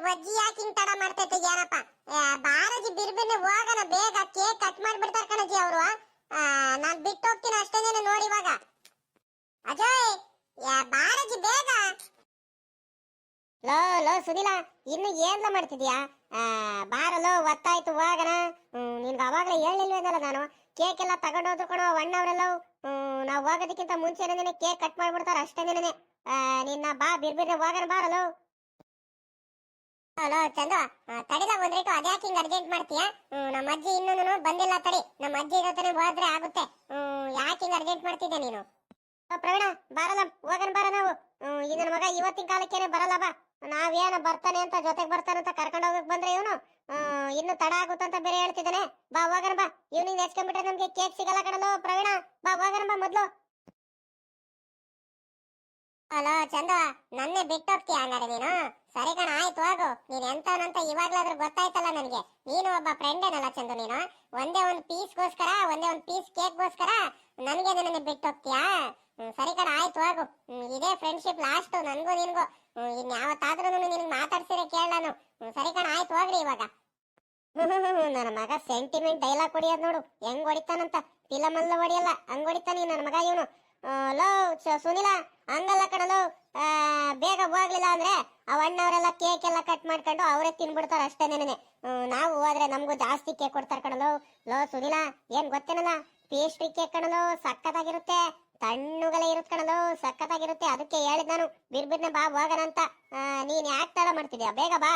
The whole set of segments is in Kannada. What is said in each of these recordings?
ಇವಜ್ಜಿ ಯಾಕೆ ಹಿಂಗ್ ತಡ ಮಾಡ್ತೈತೆ ಏನಪ್ಪ ಬಾರಜಿ ಬಿರ್ಬಿರ್ನೆ ಹೋಗೋಣ ಬೇಗ, ಕೇಕ್ ಕಟ್ ಮಾಡ್ಬಿಡ್ತಾರ ಕಣಜಿ ಅವರು. ನಾನ್ ಬಿಟ್ಟು ಹೋಗ್ತೀನಿ ಅಷ್ಟೇನೆ ನೋಡಿ ಇವಾಗ. ಅಜಯ್ ಬಾರಜಿ ಬೇಗ. ಲೋ ಲೋ, ಸುನಿಲ, ಇನ್ನು ಏನ್ಲ ಮಾಡ್ತಿದ್ಯಾ? ಬಾರಲೋ, ಒತ್ತಾಯ್ತು, ಹೋಗಣ. ನಿನ್ಗೆ ಅವಾಗಲೇ ಹೇಳಿಲ್ವೇನಲ್ಲ ನಾನು. ಕೇಕ್ ಎಲ್ಲ ತಗೊಂಡೋದ್ರು ಕಣೋ ಅಣ್ಣವರೆಲ್ಲ ನಾವು ಹೋಗೋದಕ್ಕಿಂತ ಮುಂಚೆನೇ ಕೇಕ್ ಕಟ್ ಮಾಡ್ಬಿಡ್ತಾರ ಅಷ್ಟೇನೆ ನಿನ್ನ ಬಾ, ಬಿರ್ಬಿರ್ನೆ ಹೋಗಣ, ಬಾರಲೋ. ಹಲೋ ಚಂದು ತಡಿಲ ಒಂದ್ ರೇಟು ಅದ್ಯಾಕೆ ಹಿಂಗ್ ಅರ್ಜೆಂಟ್ ಮಾಡ್ತೀಯಾ? ನಮ್ಮ ಅಜ್ಜಿ ಇನ್ನೂನು ಬಂದಿಲ್ಲ ತಡಿ. ನಮ್ಮ ಅಜ್ಜಿ ಇರೋತನೆ ಹೋದ್ರೆ ಆಗುತ್ತೆ. ಯಾಕೆ ಹಿಂಗ್ ಅರ್ಜೆಂಟ್ ಮಾಡ್ತಿದ್ದೆ ನೀನು? ಪ್ರವೀಣ ಬರಲ್ಲ ಹೋಗನ್ ಬಾರ ನಾವು. ಇದನ್ನ ಮಗ ಇವತ್ತಿನ ಕಾಲಕ್ಕೇನೆ ಬರಲ್ಲ, ಬಾ. ನಾವೇನ ಬರ್ತಾನೆ ಅಂತ, ಜೊತೆಗೆ ಬರ್ತಾನೆ ಅಂತ ಕರ್ಕೊಂಡು ಹೋಗಕ್ ಬಂದ್ರೆ ಇವನು? ಇನ್ನು ತಡ ಆಗುತ್ತಂತ ಬೇರೆ ಹೇಳ್ತಿದ್ದಾನೆ. ಬಾ, ಹೋಗನ್ ಬಾ. ಇವ್ನಿಂಗ್ ನೆಚ್ಕೊಂಡ್ಬಿಟ್ರೆ ನಮ್ಗೆ ಕೇಕ್ ಸಿಗಲ್ಲ ಕಣಲು, ಪ್ರವೀಣ. ಬಾ, ಹೋಗನ್ ಬಾ ಮೊದ್ಲು. ಹಲೋ ಚಂದ ನನ್ನೇ ಬಿಟ್ಟು ಹೋಗ್ತೀಯ ಹಂಗಾರೆ ನೀನು? ಸರಿ ಕಣ, ಆಯ್ತು ಹೋಗು. ನೀನ್ ಎಂತವನಂತ ಇವಾಗ್ಲಾದ್ರೂ ಗೊತ್ತಾಯ್ತಲ್ಲ ನನ್ಗೆ. ನೀನು ಒಬ್ಬ ಫ್ರೆಂಡ್ ಏನಲ್ಲ ಚಂದು ನೀನು? ಒಂದೇ ಒಂದು ಪೀಸ್ಗೋಸ್ಕರ, ಒಂದೇ ಒಂದ್ ಪೀಸ್ ಕೇಕ್ಗೋಸ್ಕರ ನನ್ಗೆ ನನ್ನ ಬಿಟ್ಟು ಹೋಗ್ತೀಯಾ ಸರಿ ಕಣ, ಆಯ್ತು ಹೋಗು. ಇದೇ ಫ್ರೆಂಡ್ಶಿಪ್ ಲಾಸ್ಟ್ ನನ್ಗೂ ನಿನ್ಗೂ. ಇನ್ ಯಾವತ್ತಾದ್ರೂ ನಿನಗೆ ಮಾತಾಡ್ಸಿದ್ರೆ ಕೇಳ ನಾನು. ಸರಿ ಕಣ, ಆಯ್ತು ಹೋಗ್ರಿ ಇವಾಗ. ನನ್ನ ಮಗ ಸೆಂಟಿಮೆಂಟ್ ಡೈಲಾಗ್ ಹೊಡಿಯೋದ್ ನೋಡು. ಹೆಂಗ್ ಹೊಡಿತಾನಂತ? ಫಿಲಮ್ ಅಲ್ಲ ಹೊಡಿಯಲ್ಲ, ಹಂಗ್ ಹೊಡಿತಾನೆ ನನ್ನ ಮಗ ಇವನು. ಲೋ ಸ- ಸುನಿಲ, ಹಂಗಲ್ಲ ಕಣಲು ಬೇಗ ಹೋಗ್ಲಿಲ್ಲ ಅಂದ್ರೆ ಅವ ಅಣ್ಣವರೆಲ್ಲ ಕೇಕ್ ಎಲ್ಲ ಕಟ್ ಮಾಡ್ಕೊಂಡು ಅವರೇ ತಿನ್ಬಿಡ್ತಾರ ಅಷ್ಟೇ ನೆನೆ ನಾವು ಹೋದ್ರೆ ನಮಗೂ ಜಾಸ್ತಿ ಕೇಕ್ ಕೊಡ್ತಾರ ಕಣಲು ಲೋ. ಸುನಿಲ, ಏನ್ ಗೊತ್ತೇನಲ್ಲ? ಪೇಸ್ಟ್ರಿ ಕೇಕ್ ಕಣಲು ಸಕ್ಕತ್ತಾಗಿರುತ್ತೆ ತಣ್ಣುಗಳೇ ಇರುತ್ತೆ ಕಣಲು ಸಕ್ಕತ್ತಾಗಿರುತ್ತೆ ಅದಕ್ಕೆ ಹೇಳಿದ್ ನಾನು ಬಿರ್ಬಿರ್ನ ಬಾ, ಹೋಗೋಣ ಅಂತ. ನೀನ್ ಯಾಕೆ ತಡ ಮಾಡ್ತಿದ್ಯಾ? ಬೇಗ ಬಾ.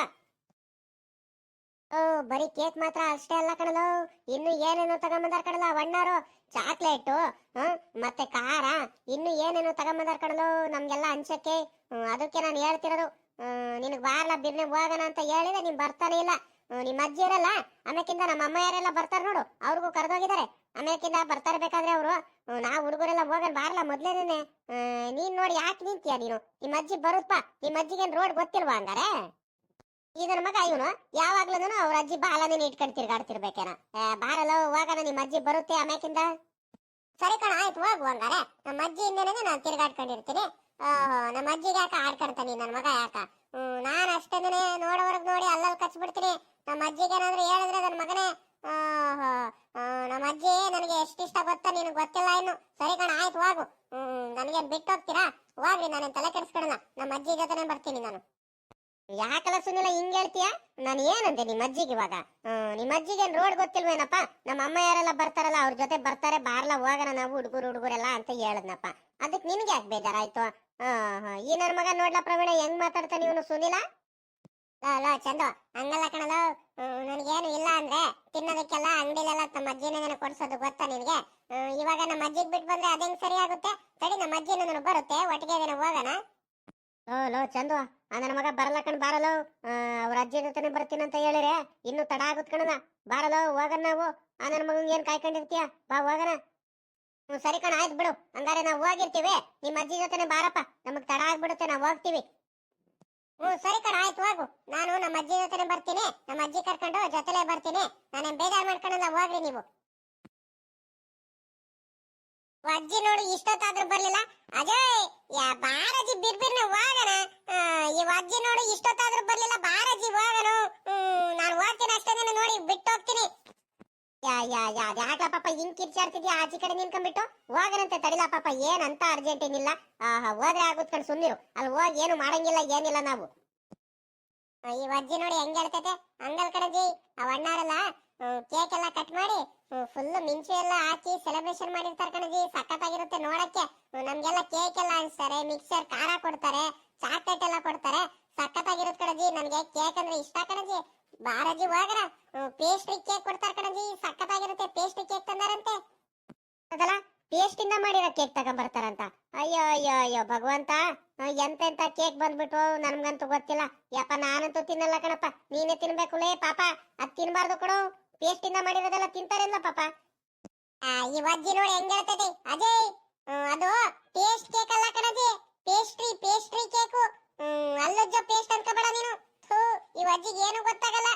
ಓ, ಬರೀ ಕೇಕ್ ಮಾತ್ರ ಅಷ್ಟೇ ಅಲ್ಲ ಕಣಲು ಇನ್ನು ಏನೇನೋ ತಗೊಂಬಂದಾರ ಕಡಲ ಅಣ್ಣಾರು ಚಾಕ್ಲೇಟು ಮತ್ತೆ ಖಾರ, ಇನ್ನು ಏನೇನೋ ತಗೊಂಬಂದಾರ ಕಡಲು ನಮ್ಗೆಲ್ಲ ಹಂಚಕ್ಕೆ ಅದಕ್ಕೆ ನಾನು ಹೇಳ್ತಿರೋದು ನಿನಗೆ ಬಾರ್ಲ ಬಿರ್ನೆ ಹೋಗೋಣ ಅಂತ ಹೇಳಿದೆ ನೀನ್ ಬರ್ತಾನೆ ಇಲ್ಲ. ನಿಮ್ಮ ಅಜ್ಜಿ ಇರಲ್ಲ, ಆಮೇಕಿಂದ ನಮ್ಮ ಅಮ್ಮ ಯಾರೆಲ್ಲ ಬರ್ತಾರೆ ನೋಡು, ಅವ್ರಿಗೂ ಕರೆದೋಗಿದ್ದಾರೆ. ಆಮೇಕಿಂದ ಬರ್ತಾರೆ ಬೇಕಾದ್ರೆ ಅವರು ನಾವು ಹುಡುಗರೆಲ್ಲ ಹೋಗಲ್ ಬಾರ್ಲ ಮೊದ್ಲೇನೆ ನೀನ್ ನೋಡಿ ಯಾಕೆ ನಿಂತೀಯ ನೀನು? ನಿಮ್ಮ ಅಜ್ಜಿ ಬರುತ್ತಾ ನಿಮ್ಮ ಅಜ್ಜಿಗೆ ರೋಡ್ ಗೊತ್ತಿಲ್ವಾ ಹಂಗಾರೆ? ಇದನ್ನ ಮಗ ಇವನು ಯಾವಾಗ್ಲೂ ಅವ್ರ ಅಜ್ಜಿ ಬಾಲನೇ ಇಟ್ಕೊಂಡು ತಿರ್ಗಾಡ್ತಿರ್ಬೇಕೇನ. ಬಾರಲ್ಲ ಹೋಗನ ನಿಮ್ಮ ಅಜ್ಜಿ ಬರುತ್ತೆ ಆಮ್ಯಾಕಿಂದ? ಸರಿ ಕಣ, ಆಯ್ತು, ಹೋಗು ಹಂಗಾರೆ. ನಮ್ಮ ಅಜ್ಜಿ ಇಂದನೇ ನಾನು ತಿರ್ಗಾಡ್ಕೊಂಡಿರ್ತೀನಿ. ನಮ್ಮ ಅಜ್ಜಿಗೆ ಯಾಕೆ ಆಡ್ಕೊಂತಾನಿ ನನ್ನ ಮಗ ಯಾಕ? ನಾನು ಅಷ್ಟೇನೆ ನೋಡೋವರೆಗೆ ನೋಡಿ ಅಲ್ಲಲ್ಲಿ ಕಚ್ಬಿಡ್ತೀನಿ. ನಮ್ಮ ಅಜ್ಜಿಗೆ ಏನಾದ್ರು ಹೇಳಿದ್ರೆ ನನ್ನ ಮಗನೇ ನಮ್ಮ ಅಜ್ಜಿ ನನಗೆ ಎಷ್ಟಿಷ್ಟ ಗೊತ್ತಾ ನಿನಗೆ ಗೊತ್ತಿಲ್ಲ ಇನ್ನು. ಸರಿ ಕಣ, ಆಯ್ತು, ಹೋಗು. ಹ್ಮ್ ನನಗೆ ಬಿಟ್ಟು ಹೋಗ್ತೀರಾ ಹೋಗ್ರಿ ನಾನು ತಲೆ ಕೆಡಿಸ್ಕೊಡಲ್ಲ ನಮ್ಮ ಅಜ್ಜಿ ಜೊತೆನೆ ಬರ್ತೀನಿ ನಾನು. ಯಾಕಲ್ಲ ಸುನಿಲ ಹಿಂಗ್ ಹೇಳ್ತೀಯ? ನಾನು ಏನಂತೆ ನಿಮ್ಮ ಅಜ್ಜಿಗೆ ಇವಾಗ? ನಿಮ್ಮ ಅಜ್ಜಿಗೆ ರೋಡ್ ಗೊತ್ತಿಲ್ವೇನಪ್ಪ? ನಮ್ಮ ಅಮ್ಮ ಯಾರೆಲ್ಲ ಬರ್ತಾರಲ್ಲ, ಅವ್ರ ಜೊತೆ ಬರ್ತಾರೆ, ಬಾರ್ಲ ಹೋಗೋಣ ನಾವು ಹುಡುಗರು, ಹುಡುಗರೆಲ್ಲ ಅಂತ ಹೇಳದ್ನಪ್ಪ. ಅದಕ್ಕೆ ನಿನ್ಗೆ ಯಾಕೆ ಬೇಜಾರಾಯ್ತು? ಈ ನನ್ನ ಮಗ ನೋಡ್ಲಾ ಪ್ರವೀಣ, ಹೆಂಗ್ ಮಾತಾಡ್ತಾನೆ ಇವನು ಸುನಿಲ? ಲೋ ಚಂದ, ಹಂಗಲ್ಲ ಕಣಲು. ನನಗೇನು ಇಲ್ಲ ಅಂದ್ರೆ ತಿನ್ನೋದಕ್ಕೆಲ್ಲ ಅಂಗಡಿಲೆಲ್ಲ ತಮ್ಮ ಅಜ್ಜಿನ ಕೊಡ್ಸೋದು ಗೊತ್ತಾ ನಿನಗೆ? ಇವಾಗ ನಮ್ಮ ಅಜ್ಜಿಗೆ ಬಿಟ್ಟು ಬಂದ್ರೆ ಅದೆಂಗ್ ಸರಿ ಆಗುತ್ತೆ? ತಡಿ, ನಮ್ಮ ಅಜ್ಜಿ ನನ್ನ ಬರುತ್ತೆ, ಒಟ್ಟಿಗೆ ಹೋಗೋಣ? ಲೋ ಲೋ, ಚಂದು. ಆ, ನನ್ನ ಮಗ ಬರಲ್ಲ ಕಣ್ ಆ, ಅವ್ರ ಅಜ್ಜಿ ಜೊತೆನೆ ಬರ್ತೀನಿ ಅಂತ ಹೇಳಿರೆ. ಇನ್ನು ತಡ ಆಗುತ್ ಕಣದ ಬಾರಲು, ಹೋಗಣ ನಾವು. ಆ, ನನ್ನ ಮಗಂಗೆ ಏನ್ ಕಾಯ್ಕೊಂಡಿರ್ತೀಯ? ಬಾ, ಹೋಗಣ. ಹ್ಮ್, ಸರಿ ಕಣ, ಆಯ್ತು ಬಿಡು. ಹಂಗಾರೆ ನಾವು ಹೋಗಿರ್ತೀವಿ. ನಿಮ್ಮ ಅಜ್ಜಿ ಜೊತೆನೆ ಬಾರಪ್ಪ. ನಮಗ್ ತಡ ಆಗ್ಬಿಡುತ್ತೆ, ನಾವು ಹೋಗ್ತೀವಿ. ಹ್ಮ್, ಸರಿ ಕಣ, ಆಯ್ತು, ಹೋಗು. ನಾನು ನಮ್ಮ ಅಜ್ಜಿ ಜೊತೆನೆ ಬರ್ತೀನಿ. ನಮ್ಮ ಅಜ್ಜಿ ಕರ್ಕೊಂಡು ಜೊತೆಲೆ ಬರ್ತೀನಿ. ನಾನೇನ್ ಬೇಜಾರ್ ಮಾಡ್ಕೊಳಲ್ಲ ಹೋಗ್ರಿ ನೀವು. ಅಜ್ಜಿ ನೋಡಿ, ಇಷ್ಟೊತ್ತಾದ್ರೂ ಬರ್ಲಿಲ್ಲ. ಅಜಯ್, ಯಾ ಬಾರಜಿ ಬಿರ್ಬಿರ್ನ ಹೋಗಣ. ಈ ಅಜ್ಜಿ ನೋಡಿ, ಇಷ್ಟೊತ್ತಾದ್ರೂ ಬರ್ಲಿಲ್ಲ. ಬಾರಜಿ ಹೋಗಣ. ನಾನು ಹೋಗ್ತೀನಿ ಅಷ್ಟೇ ನೋಡಿ, ಬಿಟ್ಟು ಹೋಗ್ತೀನಿ. ಯಾ ಯಾ ಯಾ ಪಾಪ ಹಿಂಗ್ ಕಿರ್ಚಾಡ್ತಿದ್ಯಾ? ಆಚೆ ಕಡೆ ನಿಂತ್ಕೊಂಡ್ಬಿಟ್ಟು ಹೋಗನಂತೆ ತಡಿಲ ಪಾಪ. ಏನಂತ ಅರ್ಜೆಂಟ್ ಏನಿಲ್ಲ ಹೋದ್ರೆ ಆಗುತ್ ಕಣ್ ಸುಮ್ನಿರು. ಅಲ್ಲಿ ಹೋಗಿ ಏನು ಮಾಡಂಗಿಲ್ಲ, ಏನಿಲ್ಲ ನಾವು. ಈ ಅಜ್ಜಿ ನೋಡಿ ಹೆಂಗ್ ಹೇಳ್ತೈತೆ? ಹಂಗಲ್ ಕಣಜಿ ಅವ್ ಅಣ್ಣಾರಲ್ಲ ಕೇಕ್ ಎಲ್ಲ ಕಟ್ ಮಾಡಿ ಫುಲ್ ಮಿಂಚು ಎಲ್ಲ ಹಾಕಿ ಸೆಲೆಬ್ರೇಷನ್ ಮಾಡಿರ್ತಾರೆ ಕಣಜಿ. ಸಖತ್ತಾಗಿರುತ್ತೆ ನೋಡಕ್ಕೆ. ನಮ್ಗೆಲ್ಲ ಕೇಕ್ ಎಲ್ಲ ಹಂಚ್ತಾರೆ ಮಿಕ್ಸರ್ ಖಾರ ಕೊಡ್ತಾರೆ ಚಾಕ್ಲೇಟ್ ಎಲ್ಲ ಕೊಡ್ತಾರೆ. ಸಖತ್ತಾಗಿರುತ್ತೆ ಕಣಜಿ. ನನ್ಗೆ ಕೇಕ್ ಅಂದ್ರೆ ಇಷ್ಟ ಕಣಜಿ. ಬಾರಜಿ ಹೋಗ್ರ ಪೇಸ್ಟ್ರಿ ಕೇಕ್ ಕೊಡ್ತಾರೆ ಕಣಜಿ. ಸಖತ್ತಾಗಿರುತ್ತೆ ಪೇಸ್ಟ್ರಿ ಕೇಕ್ ತಂದಾರಂತೆ. ಅದಲ್ಲ ಪೇಸ್ಟ್ ಇಂದ ಮಾಡಿರೋ ಕೇಕ್ ತಗೊಂಡ್ಬರ್ತಾರಂತ ಅಯ್ಯೋ ಅಯ್ಯೋ ಅಯ್ಯೋ, ಭಗವಂತ. ಎಂತ ಎಂತೆಂತ ಕೇಕ್ ಬಂದ್ಬಿಟ್ಟು ನನ್ಗಂತೂ ಗೊತ್ತಿಲ್ಲ. ಯಪ್ಪ, ನಾನಂತೂ ತಿನ್ನಲ್ಲ ಕಣಪ್ಪ. ನೀನೇ ತಿನ್ಬೇಕು ಲೇ ಪಾಪ. ಅದ್ ತಿನ್ಬಾರ್ದು ಕೊಡು. ಪೇಸ್ಟ್ ಇಂದ ಮಾಡಿರೋದೆಲ್ಲ ತಿಂತಾರಿಲ್ಲ ಪಾಪ? ಈ ಅಜ್ಜಿ ನೋಡಿ ಹೆಂಗ್ ಹೇಳ್ತದೆ? ಅಜಯ್ ಅದು ಪೇಸ್ಟ್ ಕೇಕ್ ಅಲ್ಲ ಕಣಜಿ. ಪೇಸ್ಟ್ರಿ ಪೇಸ್ಟ್ರಿ ಕೇಕು ಅಲ್ಲಜ್ಜ ಪೇಸ್ಟ್ ಅನ್ಕೋಬೇಡ ನೀನು. ಥೂ ಈ ಅಜ್ಜಿಗೆ ಏನು ಗೊತ್ತಾಗಲ್ಲ.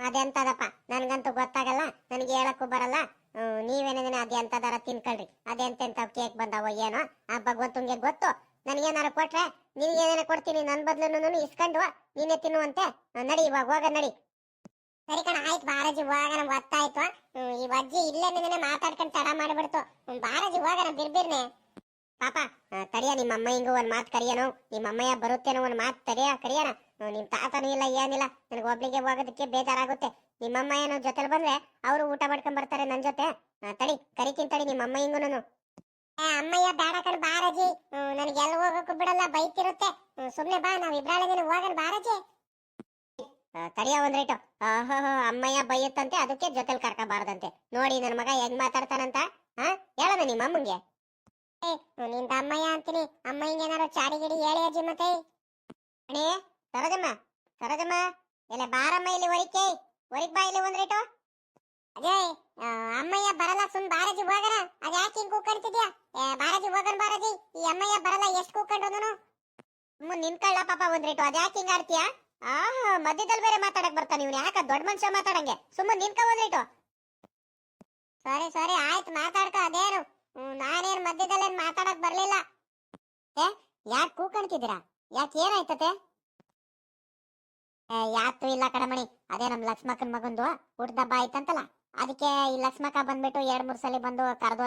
ಅದೆಂತದಪ್ಪ? ನನ್ಗಂತೂ ಗೊತ್ತಾಗಲ್ಲ. ನನಗೆ ಹೇಳಕ್ಕೂ ಬರಲ್ಲ. ಹ್ಮ್, ನೀವೇನಿದಿನ ಅದೆಂತದಾರ ತಿನ್ಕೊಳ್ರಿ. ಅದೆಂತೆಂತ ಕೇಕ್ ಬಂದಾವ ಏನೋ? ಆ ಭಗವಂತಂಗೆ ಗೊತ್ತು. ನನಗೇನಾರ ಕೊಟ್ರೆ ನಿನಗೇನಾರ ಕೊಡ್ತೀನಿ. ನನ್ನ ಬದ್ಲು ಇಸ್ಕೊಂಡು ನೀನೇ ತಿನ್ನುವಂತೆ. ನಡಿ ಇವಾಗ ಹೋಗ ನಡಿ. ಸರಿ ಕಣ ಆಯ್ತು ಬಾರಾಜಿ ಹೋಗೋಣ ಗೊತ್ತಾಯ್ತು. ಹ್ಮ್, ಈ ಅಜ್ಜಿ ಇಲ್ಲೇ ನಿನ್ನೆ ಮಾತಾಡ್ಕೊಂಡು ತಡ ಮಾಡಿಬಿಡ್ತು. ಬಾರಾಜಿ ಹೋಗ ಹೋಗೋಣ ಬಿರ್ಬಿರ್ನೆ ಪಾಪ ಕರಿಯ ನಿಮ್ಮ ಅಮ್ಮ ಹಿಂಗು ಒಂದು ಮಾತು ಕರಿಯನು? ನಿಮ್ಮ ಅಮ್ಮಯ್ಯ ಬರುತ್ತೇನೋ ಒಂದು ಮಾತು ತರಿಯ ಕರಿಯಣ ನಿಮ್ಮ ನಿಮ್ ತಾತನೂ ಇಲ್ಲ ಏನಿಲ್ಲ. ನನಗೆ ಒಬ್ಳಿಗೆ ಹೋಗೋದಕ್ಕೆ ಬೇಜಾರಾಗುತ್ತೆ. ನಿಮ್ಮ ಅಮ್ಮಯ್ಯನ ಜೊತೆಲಿ ಬಂದ್ರೆ ಅವರು ಊಟ ಮಾಡ್ಕೊಂಡ್ ಬರ್ತಾರೆ ನನ್ನ ಜೊತೆ. ತಡಿ ಕರಿತೀನಿ ತಡಿ ನಿಮ್ಮ ಅಮ್ಮಯ್ಯಂಗೂ ಅಮ್ಮಯ್ಯ ಬೇಡ ಕಣ್ ಬಾರಾಜಿ. ನನಗೆ ಎಲ್ಲಿ ಹೋಗಕ್ಕೂ ಬಿಡಲ್ಲ ಬೈತಿರುತ್ತೆ. ಸುಮ್ಮನೆ ಬಾ ನಾವು ಇಬ್ರಾಳೆ ನಿನಗೆ ಹೋಗೋಣ ಬಾರಾಜಿ. ತಡಿಯ ಒಂದ್ ರೇಟು. ಅಮ್ಮಯ್ಯ ಬೈಯತ್ತಂತೆ ಅದಕ್ಕೆ ಜೊತೆಲಿ ಕರ್ಕಬಾರ್ದಂತೆ. ನೋಡಿ ನನ್ನ ಮಗ ಹೆಂಗ್ ಮಾತಾಡ್ತಾನಂತ ಹಾ ಹೇಳೋಣ ನಿಮ್ಮ ಅಮ್ಮಂಗೆ. ನಿಂದ ಅಮ್ಮಯ್ಯ ಅಂತೀನಿ. ಅಮ್ಮಯ್ಯಂಗೆ ಏನಾರು ಚಾಡಿ ಗಿಡಿ ಹೇಳಿ ಅಜ್ಜಿ ಮತ್ತೆ? ಅಣೇ ಸರೋಜಮ್ಮ ಸರೋಜಮ್ಮ ಎಲ್ಲ ಬಾರಮ್ಮ ಇಲ್ಲಿ ಒರಿಕೆ ಹೊರಿಕ್ ಬಾ ಇಲ್ಲಿ ಒಂದ್ ರೇಟು. ಆ, ಅಮ್ಮಯ್ಯ ಬರಲ್ಲ ಸುಮ್ ಬಾರಜಿ ಹೋಗೋಣ. ಅದ್ ಯಾಕೆ ಹಿಂಗ್ ಕೂಕಣ್ತಿದ್ಯಾ ಬಾರಜಿ ಬಾರಾಜಿ ಬಾರಜಿ. ಈ ಅಮ್ಮಯ್ಯ ಬರಲ್ಲ ಎಷ್ಟ್ ಮುಂದ್ ನಿಂತ್ಕೊಳ್ಳ ಪಾಪ ಒಂದ್ ರೇಟು. ಅದ್ ಯಾಕೆ ಹಿಂಗ್ ಆಡ್ತೀಯಾ? ಆಹಾ, ಮಧ್ಯದಲ್ಲಿ ಬೇರೆ ಮಾತಾಡಕ್ ಬರ್ತಾನೆ ಇವ್ನು. ಯಾಕ? ದೊಡ್ಡ ಮನುಷ್ಯ ಮಾತಾಡಂಗೆ. ಸುಮ್ಮನೆ ನಿನ್ಕ ಸಾರಿ ಸಾರಿ, ಆಯ್ತು, ಮಾತಾಡ್ಕ, ಅದೇನು? ನಾನೇನು ಮಧ್ಯದಲ್ಲೇನ್ ಮಾತಾಡಕ್ ಬರ್ಲಿಲ್ಲ. ಏ, ಯಾಕೆ ಕೂಕಣ್ತಿದ್ದೀರಾ? ಯಾಕೆ ಏನಾಯ್ತತೆ? ಯಾತು ಇಲ್ಲ ಕಡಮಣಿ ಅದೇ ನಮ್ ಲಕ್ಷ್ಮಕ್ಕನ ಮಗಂದು ಹುಟ್ಟದಬ್ಬ ಆಯ್ತಂತಲ್ಲ. ಅದಕ್ಕೆ ಈ ಲಕ್ಷ್ಮಕ್ಕ ಬಂದ್ಬಿಟ್ಟು ಎರಡ್ ಮೂರ್ ಸಲ ಬಂದು ಕರೆದು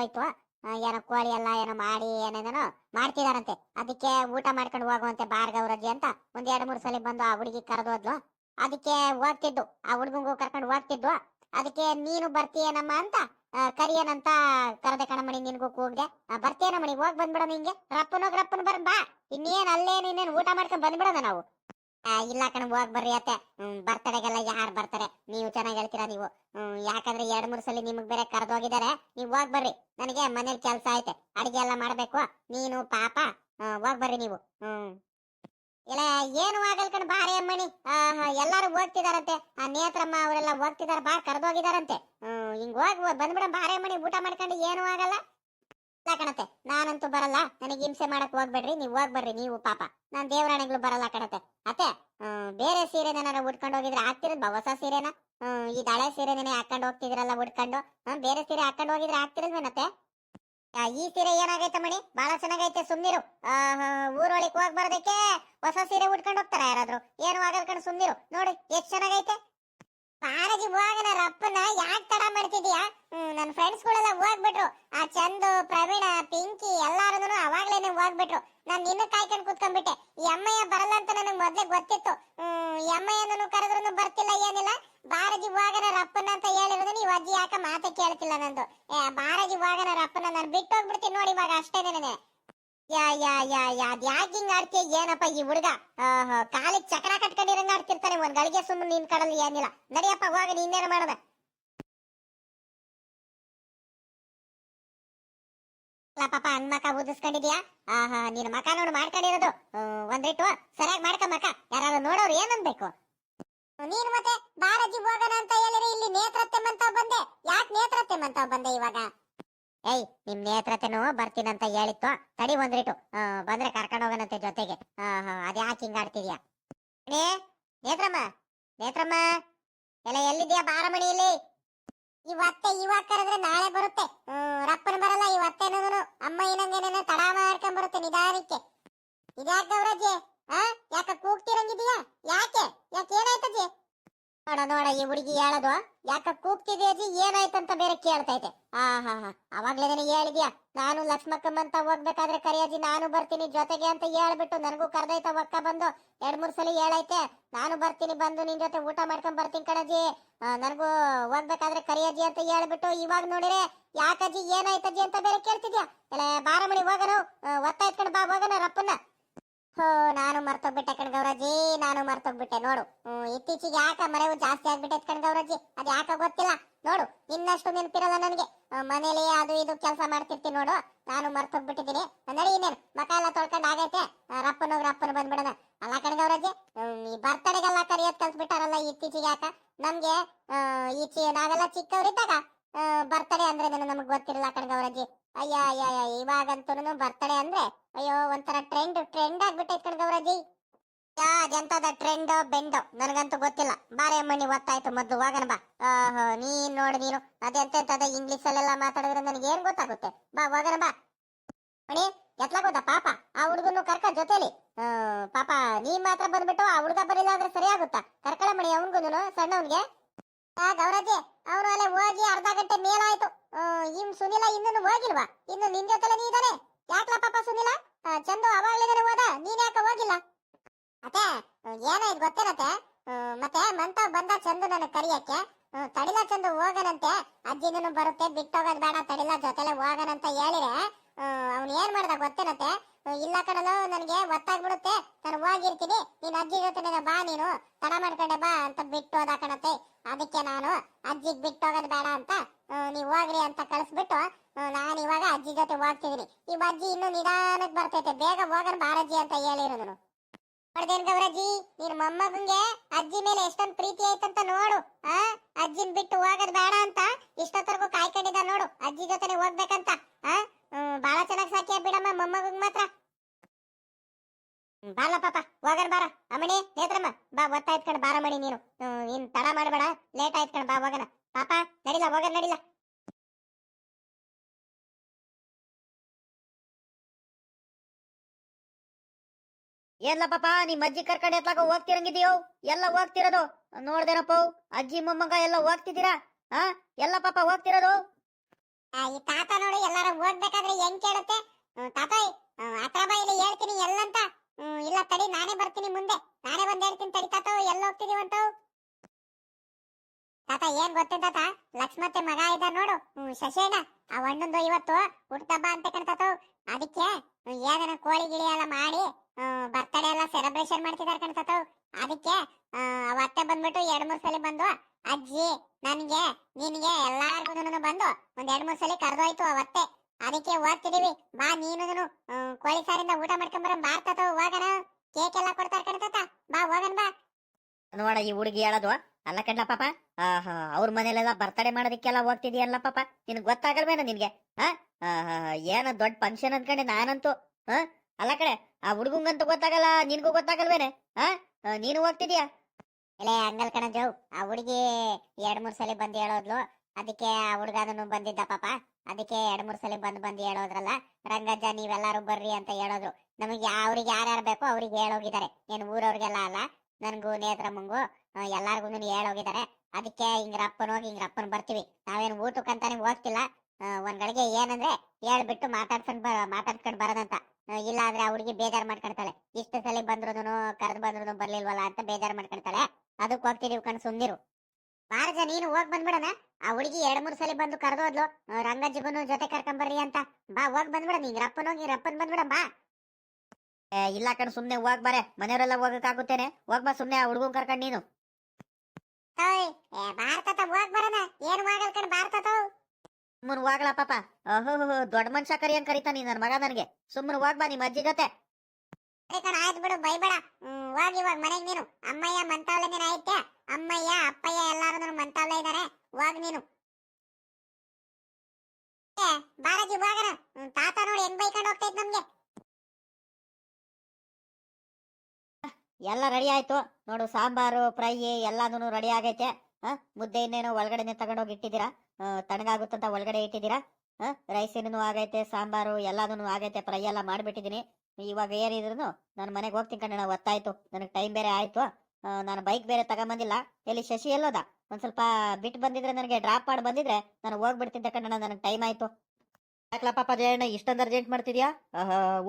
ಏನೋ ಕೋಳಿ ಎಲ್ಲ ಏನೋ ಮಾಡಿ ಏನೇನೋ ಮಾಡ್ತಿದಾರಂತೆ. ಅದಕ್ಕೆ ಊಟ ಮಾಡ್ಕೊಂಡು ಹೋಗುವಂತೆ ಬಾರ್ಗವ್ರಜ್ಜಿ ಅಂತ ಒಂದ್ ಎರಡು ಮೂರು ಸಲ ಬಂದು ಆ ಹುಡುಗಿ ಕರೆದು ಹೋದ್ಲು. ಅದಕ್ಕೆ ಹೋಗ್ತಿದ್ದು. ಆ ಹುಡುಗಂಗೂ ಕರ್ಕೊಂಡು ಹೋಗ್ತಿದ್ವು. ಅದಕ್ಕೆ ನೀನು ಬರ್ತೀಯೇನಮ್ಮ ಅಂತ ಕರಿಯನಂತ ಕರೆದೆ ಕಣಮಣಿ ನಿನ್ಗೂ ಕೂಗ್ದೆ ಬರ್ತೀಯೇನಮ್ಮಣಿ ಹೋಗ್ ಬಂದ್ಬಿಡೋಣ ಹಿಂಗೆ. ರಪ್ಪನೋಗ್ ರಪ್ಪನ್ ಬರ್, ಬಾ. ಇನ್ನೇನ್ ಅಲ್ಲೇನು ಇನ್ನೇನು ಊಟ ಮಾಡ್ಕೊಂಡ್ ಬಂದ್ಬಿಡೋಣ ನಾವು. ಇಲ್ಲ ಕಣ, ಹೋಗ್ ಬರ್ರಿ ಅತ್ತೆ. ಬರ್ತಡೆಗೆಲ್ಲ ಯಾರು ಬರ್ತಾರೆ? ನೀವು ಚೆನ್ನಾಗಿ ಹೇಳ್ತೀರಾ ನೀವು? ಯಾಕಂದ್ರೆ ಎರಡ್, ಮೂರ್ ಸಲ ನಿಮಗ್ ಬೇರೆ ಕರೆದೋಗಿದ್ದಾರೆ. ನೀವ್ ಹೋಗ್ ಬರ್ರಿ. ನನಗೆ ಮನೇಲಿ ಕೆಲಸ ಐತೆ. ಅಡಿಗೆ ಎಲ್ಲ ಮಾಡ್ಬೇಕು. ನೀನು, ಪಾಪ ಹೋಗ್ ಬರ್ರಿ ನೀವು. ಹ್ಮ್. ಇಲ್ಲ ಏನು ಆಗಲ್ ಕಣ, ಬಾರಿ ಅಮ್ಮಣಿ ಎಲ್ಲಾರು ಹೋಗ್ತಿದಾರಂತೆ. ಆ, ನೇತ್ರಮ್ಮ ಅವರೆಲ್ಲ ಹೋಗ್ತಿದಾರ, ಬಾ, ಕರೆದೋಗಿದಾರಂತೆ. ಹಿಂಗ್ ಹೋಗ್ ಬಂದ್ಬಿಡ ಬಾರಿ ಅಮ್ಮಣಿ ಊಟ ಮಾಡ್ಕೊಂಡು ಏನು ಆಗಲ್ಲ. ಕಣತೆ ನಾನಂತೂ ಬರಲ್ಲ. ನನಗೆ ಹಿಂಸೆ ಮಾಡಕ್ ಹೋಗ್ಬೇಡ್ರಿ, ನೀವು ಹೋಗ್ಬರ್ರಿ, ನೀವು ಪಾಪ. ನಾನ್ ದೇವರಾಣಿಗಳು ಬರಲ್ಲ ಕಣತೆ ಅತ್ತೆ ಬೇರೆ ಬೇರೆ ನಾನು ಉಟ್ಕೊಂಡು ಹೋಗಿದ್ರೆ ಹಾಕ್ತಿರಲ್ವಾ ಹೊಸ ಸೀರೆನ? ಈ ಹಳೆ ಸೀರೆನೇ ಹಾಕೊಂಡು ಹೋಗ್ತಿದ್ರಲ್ಲ ಉಟ್ಕೊಂಡು? ಬೇರೆ ಸೀರೆ ಹಾಕೊಂಡು ಹೋಗಿದ್ರೆ ಆಗ್ತಿರಲ್ವೇನತ್ತೆ ಈ ಸೀರೆ ಏನಾಗೈತೆ ಮಣಿ? ಬಹಳ ಚೆನ್ನಾಗೈತೆ, ಸುಮ್ನಿರು. ಊರೊಳಗೆ ಹೋಗ್ಬಾರ್ದಕ್ಕೆ ಹೊಸ ಸೀರೆ ಉಟ್ಕೊಂಡು ಹೋಗ್ತಾರ ಯಾರಾದ್ರೂ? ಏನು ಆಗಲ್ ಕಣ್ ಸುಮ್ನಿರು. ನೋಡಿ, ಎಷ್ಟ್ ಚೆನ್ನಾಗೈತೆ? ಬಾರಜಿ ಹೋಗನ ರಪ್ಪನ ಯಾಕೆ ತಡ ಮಾಡ್ತಿದ್ಯಾ? ನನ್ನ ಫ್ರೆಂಡ್ಸ್ ಗಳೆಲ್ಲ ಹೋಗ್ಬಿಟ್ರು. ಆ ಚಂದು, ಪ್ರವೀಣ, ಪಿಂಕಿ ಎಲ್ಲಾರು ಅವಾಗ್ಲೇನೆ ಹೋಗ್ಬಿಟ್ರು. ನಾನ್ ನಿನ್ನ ಕಾಯ್ಕೊಂಡು ಕುತ್ಕೊಂಡ್ಬಿಟ್ಟೆ. ಈ ಅಮ್ಮಯ್ಯ ಬರಲ್ಲ ಅಂತ ನನಗೆ ಮೊದಲೇ ಗೊತ್ತಿತ್ತು. ಈ ಅಮ್ಮಯ್ಯನನ್ನು ಕರೆದ್ರು ಬರ್ತಿಲ್ಲ ಏನಿಲ್ಲ. ಬಾರಜಿ ಹೋಗನ ರಪ್ಪನ ಅಂತ ಹೇಳಿರೋದು ನೀ ಅಜ್ಜಿ ಯಾಕ ಮಾತೆ ಕೇಳ್ತಿಲ್ಲ ನಂದು. ಏ, ಬಾರಜಿ ಹೋಗನ ರಪ್ಪನ ನಾನು ಬಿಟ್ಟು ಹೋಗ್ಬಿಡ್ತೀನಿ ನೋಡಿ ಇವಾಗ ಅಷ್ಟೇನೆ ಯಾ ಯಾ ಯಾ ಯಾ ಅದ್ ಯಾಕೆ ಹಿಂಗ ಆಡ್ತೀಯ ಏನಪ್ಪ ಈ ಹುಡುಗ? ಕಾಲಿಗೆ ಚಕ್ರ ಕಟ್ಕೊಂಡಿರಂಗ ಆಡ್ತಿರ್ತಾನೆ ಒಂದ್ ಗಳಿಗೆ ಸುಮ್ಮನೆ ನಿನ್ ಕಡಲ್ಲಿ ಏನಿಲ್ಲ. ನಡಿಯಪ್ಪ, ಹೋಗ, ನೀನೇನ ಮಾಡದ? ಪಾಪ ಹಣ್ ಮಕ ಊದಿಸ್ಕೊಂಡಿದ್ಯಾ ಆಹಾ, ನಿನ್ ಮಕ ನೋಡು ಮಾಡ್ಕೊಂಡಿರೋದು. ಒಂದಿಟ್ಟು ಸರಿಯಾಗಿ ಮಾಡ್ಕ ಮಕ. ಯಾರು ನೋಡೋರು ಏನನ್ಬೇಕು? ನೀನು ಮತ್ತೆ ಬಾರಜಿ ಹೋಗೋಣ ಅಂತ ಹೇಳಿರಿ ಇಲ್ಲಿ ನೇತ್ರತ್ತೆ ಅಂತ ಬಂದೆ? ಯಾಕೆ ನೇತ್ರತ್ತೆ ಅಂತ ಬಂದೆ ಇವಾಗ? ಏಯ್, ನಿಮ್ ನೇತ್ರತೆನೂ ಬರ್ತೀನಂತ ಹೇಳಿತ್ತು, ತಡಿ ಬಂದ್ರಿಟು ಬಂದ್ರೆ ಕರ್ಕೊಂಡು ಹೋಗೋಣಂತೆ ಜೊತೆಗೆ. ಅದ್ಯಾಕೆ ಹಿಂಗ ಆಡ್ತಿದ್ಯಾ? ನೇತ್ರಮ್ಮ ನೇತ್ರಮ್ಮ, ಎಲ್ಲ ಎಲ್ಲಿದ್ಯಾ ಬಾರಮಣಿ ಇಲ್ಲಿ? ಇವತ್ತೆ ಇವಾಗ ಕರೆದ್ರೆ ನಾಳೆ ಬರುತ್ತೆ. ರಪ್ಪನ ಬರಲ್ಲ ಇವತ್ತೇನೂ ಅಮ್ಮ ಏನಂಗೇನೇನೋ ತಡ ಮಾಡ್ಕೊಂಡ್ ಬರುತ್ತೆ ನಿಧಾನಕ್ಕೆ. ಇದ್ಯಾಕೆ ಗೌರಜ್ಜಿ? ಆ, ಯಾಕ ಕೂಗ್ತಿರಂಗಿದೀಯಾ? ಯಾಕೆ? ಯಾಕೆ ಏನಾಯ್ತಜ್ಜಿ? ನೋಡ ಈ ಹುಡುಗಿ ಹೇಳದು. ಯಾಕ ಕೂಗ್ತಿದ್ಯ ಅಜ್ಜಿ? ಏನಾಯ್ತಂತ ಬೇರೆ ಕೇಳ್ತಾ ಇದೆ ಹಾ ಹಾ ಅವಾಗ್ಲೇ ನನಗೆ ಹೇಳಿದ್ಯಾ? ನಾನು ಲಕ್ಷ್ಮಕ್ಕಮ್ಮ ಅಂತ ಹೋಗ್ಬೇಕಾದ್ರೆ ಕರಿಯಜ್ಜಿ ನಾನು ಬರ್ತೀನಿ ಜೊತೆಗೆ ಅಂತ ಹೇಳ್ಬಿಟ್ಟು ನನಗೂ ಕರ್ದೈತ ಒಕ್ಕ ಬಂದು. ಎರಡ್, ಮೂರ್ ಸಲ ಹೇಳೈತೆ, ನಾನು ಬರ್ತೀನಿ, ಬಂದು ನಿನ್ ಜೊತೆ ಊಟ ಮಾಡ್ಕೊಂಡ್ ಬರ್ತೀನಿ ಕಣಜ್ಜಿ ನನಗೂ ಹೋಗ್ಬೇಕಾದ್ರೆ ಕರಿಯಾಜಿ ಅಂತ ಹೇಳ್ಬಿಟ್ಟು ಇವಾಗ ನೋಡಿರೆ ಯಾಕಜ್ಜಿ ಏನಾಯ್ತಜ್ಜಿ ಅಂತ ಬೇರೆ ಕೇಳ್ತಿದ್ಯಾ? ಎಲ್ಲ ಬಾರಮಣಿ ಹೋಗನು. ಒತ್ತಾಯ್ತ್ಕೊಂಡು ಬಾ, ಹೋಗನ ರಪ್ಪನ್ನ. ಹೋ ನಾನು ಮರ್ತೋಗ್ಬಿಟ್ಟೆ ಕಣ್ ಗೌರಜಿ ನಾನು ಮರ್ತೋಗ್ಬಿಟ್ಟೆ ನೋಡು. ಇತ್ತೀಚಿಗೆ ಯಾಕ ಮರೆವು ಜಾಸ್ತಿ ಆಗ್ಬಿಟ್ಟೈತೆ ಕಣ್ ಗೌರಜ್ಜಿ? ಅದ್ ಯಾಕ ಗೊತ್ತಿಲ್ಲ? ನೋಡು ಇನ್ನಷ್ಟು ನೆನಪಿರಲ್ಲ ನನಗೆ. ಮನೇಲಿ ಅದು ಇದು ಕೆಲಸ ಮಾಡ್ತಿರ್ತೀನಿ ನೋಡು. ನಾನು ಮರ್ತೋಗ್ಬಿಟ್ಟಿದ್ದೀನಿ. ನಡಿ ಇನ್ನೇನು ಮಕ ಎಲ್ಲ ತೊಳ್ಕೊಂಡು ಆಗೈತೆ? ಹೋಗಿ ರಪ್ಪನ ಬಂದ್ಬಿಡೋಣ. ಅಲ್ಲ ಕಣ್ ಗೌರಜ್ಜಿ ಹ್ಮ್, ಈ ಬರ್ತಡೆಗೆಲ್ಲ ಕರಿಯೋದ್ ಕಲ್ಸ್ಬಿಟ್ಟಾರಲ್ಲ ಇತ್ತೀಚೆಗೆ ಯಾಕ? ನಮ್ಗೆ ಈ ನಾವೆಲ್ಲ ಚಿಕ್ಕವರಿದ್ದಾಗ ಬರ್ತಡೆ ಅಂದ್ರೆ ನಮಗೆ ಗೊತ್ತಿರಲ್ಲ ಕಣ್ ಗೌರಜ್ಜಿ. ಅಯ್ಯ ಅಯ್ಯ ಅಯ್ಯ ಇವಾಗಂತೂ ಬರ್ತಡೆ ಅಂದ್ರೆ ಅಯ್ಯೋ, ಒಂಥರ ಟ್ರೆಂಡ್ ಟ್ರೆಂಡ್ ಆಗ್ಬಿಟ್ಟೈತೆ ಗೌರಾಜಿ ಯಾ ಅದೆಂತದ ಟ್ರೆಂಡ್ ಬೆಂಡ್ ನನಗಂತೂ ಗೊತ್ತಿಲ್ಲ. ಬಾರೆ ಅಮ್ಮಣ್ಣಿ ಒತ್ತಾಯ್ತು ಮೊದ್ಲು, ಹೋಗಣ ಬಾ. ಓಹೋ, ನೀನ್ ನೋಡು ನೀನು. ಅದೆಂತೆಂತದ ಇಂಗ್ಲಿಷ್ ಅಲ್ಲೆಲ್ಲ ಮಾತಾಡಿದ್ರೆ ನನಗೆ ಏನ್ ಗೊತ್ತಾಗುತ್ತೆ? ಬಾ, ಹೋಗಣ ಬಾ. ಮಣಿ, ಎತ್ಲಾಗೋದ ಪಾಪ? ಆ ಹುಡುಗನು ಕರ್ಕ ಜೊತೆಲಿ. ಪಾಪ ನೀ ಮಾತ್ರ ಬಂದ್ಬಿಟ್ಟು ಆ ಹುಡುಗ ಬರಲಿಲ್ಲ ಅಂದ್ರೆ ಸರಿ ಆಗುತ್ತಾ? ಕರ್ಕಳ ಮಣಿ ಅವನ್ಗುನು ಸಣ್ಣವನ್ಗೆ. ಆ ಗೌರಾಜಿ ಅವನು ಅಲ್ಲೇ ಹೋಗಿ ಅರ್ಧ ಗಂಟೆ ಮೇಲಾಯ್ತು. ಇವ್ ಸುನಿಲ ಇನ್ನೂ ಹೋಗಿಲ್ವಾ? ಇನ್ನು ನಿನ್ ಜೊತೆಲೆ ನೀ ಇದಾನೆ ಯಾಕ್ಲ ಪಾಪ ಸುನಿಲ? ಚಂದು ಅವಾಗ್ಲೇನೆ ಹೋದ ನೀನ್ ಯಾಕೆ ಹೋಗಿಲ್ಲ? ಅತ್ತೆ ಏನೋ ಗೊತ್ತೇನತ್ತೆ? ಆ, ಮತ್ತೆ ಮಂತ ಬಂದ ಚಂದು ನನಗೆ ಕರಿಯಕ್ಕೆ. ತಡಿಲ ಚಂದು ಹೋಗನಂತೆ. ಅಜ್ಜಿನೂ ಬರುತ್ತೆ ಬಿಟ್ಟೋಗೋದ್ ಬೇಡ ತಡಿಲ ಜೊತೆಲೆ ಹೋಗನಂತ ಹೇಳಿರೆ. ಅವ್ನು ಏನ್ ಮಾಡ್ದ ಗೊತ್ತೇನತ್ತೆ? ಆ, ಇಲ್ಲ ಕಣಲು ನನಗೆ ಗೊತ್ತಾಗ್ಬಿಡುತ್ತೆ. ನಾನು ಹೋಗಿರ್ತೀನಿ. ನೀನ್ ಅಜ್ಜಿ ಜೊತೆ ಬಾ ನೀನು. ತಡ ಮಾಡ್ಕೊಂಡೆ ಬಾ ಅಂತ ಬಿಟ್ಟು ಹೋದ ಕಣತ್ತೆ. ಅದಕ್ಕೆ ನಾನು ಅಜ್ಜಿಗ್ ಬಿಟ್ಟು ಹೋಗೋದ್ ಬೇಡ ಅಂತ ನೀವ್ ಹೋಗ್ರಿ ಅಂತ ಕಳಿಸ್ಬಿಟ್ಟು ನಾನು ಇವಾಗ ಅಜ್ಜಿ ಜೊತೆ ಹೋಗ್ತಿದೀನಿ ಈ ಅಜ್ಜಿ ಇನ್ನು ನಿಧಾನಕ್ ಬರ್ತೈತೆ. ಬೇಗ ಹೋಗನ್ ಬಾರಜ್ಜಿ ಅಂತ ಹೇಳಿರೋನು ನೋಡ್ದೇನ್ ಗೌರಜ್ಜಿ, ನಿನ್ ಮೊಮ್ಮಗಂಗೆ ಅಜ್ಜಿ ಮೇಲೆ ಎಷ್ಟೊಂದು ಪ್ರೀತಿ ಐತಂತ ನೋಡು, ಆ? ಅಜ್ಜಿನ ಬಿಟ್ಟು ಹೋಗೋದ್ ಬೇಡ ಅಂತ ಇಷ್ಟೊತ್ತರ್ಗು ಕಾಯ್ಕೊಂಡಿದ್ದ ನೋಡು, ಅಜ್ಜಿ ಜೊತೆನೆ ಹೋಗ್ಬೇಕಂತ, ಆ? ಬಹಳ ಚೆನ್ನಾಗ್ ಸಾಕ್ಯ ಬಿಡಮ್ಮ ಮೊಮ್ಮಗಂಗ್ ಮಾತ್ರ. ಬಾಲ ಪಾಪ, ಹೋಗನ್ ಬಾರ. ಅಮ್ಮಣಿ, ನೇತ್ರಮ್ಮ, ಬಾ ಕಣ್ ಬಾರ ಮಣಿ ನೀನು ನೀನ್ ತಡ ಮಾಡಬೇಡ, ಲೇಟ್ ಆಯ್ತ್ ಕಣ್ ಬಾ, ಹೋಗನ. ಪಾಪ ನಡಿಲ್ಲ ಹೋಗನ್ ನಡಿಲ್ಲ ಏನ್ಲ ಪಾಪ ನಿಮ್ ಅಜ್ಜಿ ಕರ್ಕೊಂಡು ಎತ್ಲಾಕ ಹೋಗ್ತಿರಂಗಿದೀಯೋ? ಎಲ್ಲ ಹೋಗ್ತಿರೋದು? ನೋಡ್ದೇನಪ್ಪ, ಅಜ್ಜಿ, ಮೊಮ್ಮಗ ಎಲ್ಲ ಹೋಗ್ತಿದ್ದೀರಾ? ಹಾ ಎಲ್ಲ ಪಾಪ ಹೋಗ್ತಿರೋದು? ಈ ತಾತ ನೋಡಿ ಎಲ್ಲಾರ ಹೋಗ್ಬೇಕಾದ್ರೆ ಹೆಂಗ್ ಕೇಳುತ್ತೆ? ತಾತ ಹತ್ರ ಬಾ, ಇಲ್ಲಿ ಹೇಳ್ತೀನಿ ಎಲ್ಲಂತ. ಇಲ್ಲ ತಡಿ, ನಾನೇ ಬರ್ತೀನಿ ಮುಂದೆ. ನಾನೇ ಬಂದ್ ಹೇಳ್ತೀನಿ ತಡಿ, ತಾತ, ಎಲ್ಲ ಹೋಗ್ತಿದೀವಂತ ತಾತ, ಏನ್ ಗೊತ್ತೇ ತಾತ? ಲಕ್ಷ್ಮತ್ತೆ ಮಗ ಇದ್ದ ನೋಡು. ಶಶೇನ ಆ ಅಣ್ಣಂದು ಇವತ್ತು ಹುಟ್ಟಬ್ಬ ಅಂತ ಕಣ್ತಾತ ಅದಕ್ಕೆ ಯಾವ್ದನ ಕೋಳಿ ಗಿಳಿ ಎಲ್ಲ ಮಾಡಿ ಬರ್ತಡೇ ಎಲ್ಲ ಸೆಲೆಬ್ರೇಷನ್ ಮಾಡ್ತಿದಾರೆ ಕಣ್ತಾತ ಅದಕ್ಕೆ ಅತ್ತೆ ಬಂದ್ಬಿಟ್ಟು ಎರಡ್ ಮೂರ್ ಸಲ ಬಂದು ಅಜ್ಜಿ, ನನ್ಗೆ, ನಿನ್ಗೆ ಎಲ್ಲಾರ್ಗುನು ಬಂದು ಒಂದ್ ಎರಡ್ ಮೂರ್ ಸಲ ಕರೆದೋಯ್ತು ಅವತ್ತೆ ಅದಕ್ಕೆ ಓದ್ತಿದೀವಿ. ಬಾ ನೀನು ಕೋಳಿ ಸಾರಿಂದ ಊಟ ಮಾಡ್ಕೊಂಬರ ಬಾರ್ತಾತ ಹೋಗಣ. ಕೇಕ್ ಎಲ್ಲ ಕೊಡ್ತಾರ ಕಣ್ತಾತ ಬಾ ಹೋಗನ್ ಬಾ. ನೋಡ ಈ ಹುಡುಗಿ ಹೇಳೋದು. ಅಲ್ಲ ಕಣ್ಲ ಪಾಪ. ಅವ್ರ ಮನೇಲೆಲ್ಲ ಬರ್ತಡೆ ಮಾಡೋದಕ್ಕೆಲ್ಲ ಹೋಗ್ತಿದೀಯಲ್ಲ ಪಾಪ. ನಿನ್ಗೆ ಗೊತ್ತಾಗಲ್ವೇನ ನಿನ್ಗೆ. ಹಾ? ಏನ ದೊಡ್ಡ ಫಂಕ್ಷನ್ ಅನ್ಕಂಡೆ ನಾನಂತೂ. ಹಾ? ಅಲ್ಲ ಕಡೆ ಆ ಹುಡುಗಂಗಂತೂ ಗೊತ್ತಾಗಲ್ಲ, ನಿನ್ಗೂ ಗೊತ್ತಾಗಲ್ವೇನೆ ಹಾ? ನೀನು ಹೋಗ್ತಿದ್ಯಾ? ಇಲ್ಲೇ ಹಂಗಲ್ ಕಣ ಜೋ, ಆ ಹುಡುಗಿ ಎರಡ್ ಮೂರ್ ಸಲ ಬಂದು ಹೇಳೋದ್ಲು. ಅದಕ್ಕೆ ಆ ಹುಡುಗ ಅದನ್ನು ಬಂದಿದ್ದ ಪಾಪ. ಅದಕ್ಕೆ ಎರಡ್ ಮೂರ್ ಸಲ ಬಂದ್ ಬಂದ್ ಹೇಳೋದ್ರಲ್ಲ. ರಂಗಜ್ಜ, ನೀವೆಲ್ಲಾರು ಬರ್ರಿ ಅಂತ ಹೇಳೋದ್ರು. ನಮಗೆ ಅವ್ರಿಗೆ ಯಾರ್ಯಾರು ಬೇಕೋ ಅವ್ರಿಗೆ ಹೇಳೋಗಿದ್ದಾರೆ. ಏನು ಊರವ್ರಿಗೆಲ್ಲ ಅಲ್ಲ. ನನ್ಗೂ ನೇತ್ರಮ್ಮಂಗೂ ಎಲ್ಲಾರ್ಗು ಹೇಳೋಗಿದ್ದಾರೆ ಅದಕ್ಕೆ ಹಿಂಗ್ರಪ್ಪನ ಹೋಗಿ ಹಿಂಗ್ರಪ್ಪನ ಬರ್ತೀವಿ. ನಾವೇನು ಊಟಕ್ಕಂತಾನೆ ಹೋಗ್ತಿಲ್ಲ. ಒಂದ್ ಗಳಿಗೆ ಏನಂದ್ರೆ ಹೇಳ್ಬಿಟ್ಟು ಮಾತಾಡ್ಸ್ಕೊಂಡ್ ಬರ ಮಾತಾಡ್ಕೊಂಡ್ ಬರೋದಂತ. ಇಲ್ಲ ಅಂದ್ರೆ ಆ ಹುಡುಗಿ ಬೇಜಾರ್ ಮಾಡ್ಕೊಳ್ತಾಳೆ ಇಷ್ಟು ಸಲ ಬಂದ್ರು ಕರೆದು ಬಂದ್ರು ಬರ್ಲಿಲ್ವಲ್ಲ ಅಂತ ಬೇಜಾರ್ ಮಾಡ್ಕೊಳ್ತಾಳೆ ಅದಕ್ಕೆ ಹೋಗ್ತಿದೀವಿ ಕಣ್ ಸುಮ್ನಿರು. ಬಾರಜ, ನೀನು ಹೋಗ್ ಬಂದ್ಬಿಡಣ. ಆ ಹುಡುಗಿ ಎರಡ್ ಮೂರ್ ಸಲ ಬಂದು ಕರೆದೋದ್ಲು ರಂಗಜ್ಜಿಗುನು ಜೊತೆ ಕರ್ಕೊಂಬರ್ರಿ ಅಂತ. ಬಾ, ಹೋಗ್ ಬಂದ್ಬಿಡ. ನೀನ್ ರಪ್ಪನ್ ಹೋಗಿ ರಪ್ಪನ್ ಬಂದ್ಬಿಡ, ಬಾ. ಇಲ್ಲ ಕಣ್ ಸುಮ್ನೆ ಹೋಗ್ ಬರೇ. ಮನೆಯವರೆಲ್ಲ ಹೋಗಕ್ಕಾಗುತ್ತೇನೆ ಹೋಗ್ ಬಾ ಸುಮ್ನೆ ಆ ಹುಡುಗನ್ ಕರ್ಕೊಂಡ್ ನೀನು. ಓಯ್ ಏ ಭಾರತ ಹೋಗ್ ಬರೋಣ ಏನ್ ಆಗಲ್ ಕಣ್ ಭಾರತತ ಸುಮ್ಮನೆ ಹೋಗ್ಲಾ ಪಾಪ. ಓಹೋ ದೊಡ್ಡ ಮನುಷ್ಯ ಕರಿ ಅಂತ ಕರಿತಾನಿ ನನ್ ಮಗ ನನಗೆ. ಸುಮ್ಮನೆ ಹೋಗ್ ಬಾ ನಿಮ್ಮ ಅಜ್ಜಿ ಜೊತೆ. ಸರಿ ಕಣ ಆಯ್ತು ಬಿಡು ಬೈಬೇಡ. ಹೋಗಿ ಇವಾಗ ಮನೆಗೆ ನೀನು. ಅಮ್ಮಯ್ಯ ಮಂತಾವಲೆ ನೀನು ಐತೆ ಅಮ್ಮಯ್ಯ ಅಪ್ಪಯ್ಯ ಎಲ್ಲಾರು ಮಂತಾವಲೆ ಇದಾರೆ. ಹೋಗ್ ನೀನು. ಬಾಲಾಜಿ ಹೋಗಣ. ತಾತ ನೋಡಿ ಹೆಂಗ್ ಬೈಕೊಂಡ್ ಹೋಗ್ತೈತ್ ನಮ್ಗೆ? ಎಲ್ಲ ರೆಡಿ ಆಯ್ತು. ನೋಡು, ಸಾಂಬಾರು ಫ್ರೈ ಎಲ್ಲಾನು ರೆಡಿ ಆಗೈತೆ. ಹ? ಮುದ್ದೆ ಇನ್ನೇನೋ ಒಳಗಡೆನೆ ತಗೊಂಡೋಗಿ ಇಟ್ಟಿದ್ದೀರಾ? ತಣ್ಣಗಾಗುತ್ತಂತ ಒಳಗಡೆ ಇಟ್ಟಿದ್ದೀರಾ? ಹ? ರೈಸ್ ಇನ್ನೂ ಆಗೈತೆ, ಸಾಂಬಾರು ಎಲ್ಲಾನು ಆಗೈತೆ ಫ್ರೈ ಎಲ್ಲ ಮಾಡ್ಬಿಟ್ಟಿದೀನಿ ಇವಾಗ ಏನಿದ್ರು ನಾನು ಮನೆಗೆ ಹೋಗ್ತೀನಿ ಕಣ್ಣ ಒತ್ತಾಯ್ತು. ನನಗೆ ಟೈಮ್ ಬೇರೆ ಆಯ್ತು. ನಾನು ಬೈಕ್ ಬೇರೆ ತಗೊಂಬಂದಿಲ್ಲ. ಎಲ್ಲಿ ಶಶಿ ಎಲ್ಲೋದ? ಒಂದ್ ಸ್ವಲ್ಪ ಬಿಟ್ಟು ಬಂದಿದ್ರೆ ನನಗೆ ಡ್ರಾಪ್ ಮಾಡಿ ಬಂದಿದ್ರೆ ನಾನು ಹೋಗ್ಬಿಡ್ತಿದ್ದೆ ಕಣ್ಣ ನನಗೆ ಟೈಮ್ ಆಯ್ತು. ಯಾಕ್ಲ ಪಾಪ ಜಯಣ್ಣ ಇಷ್ಟೊಂದು ಅರ್ಜೆಂಟ್ ಮಾಡ್ತಿದ್ಯಾ?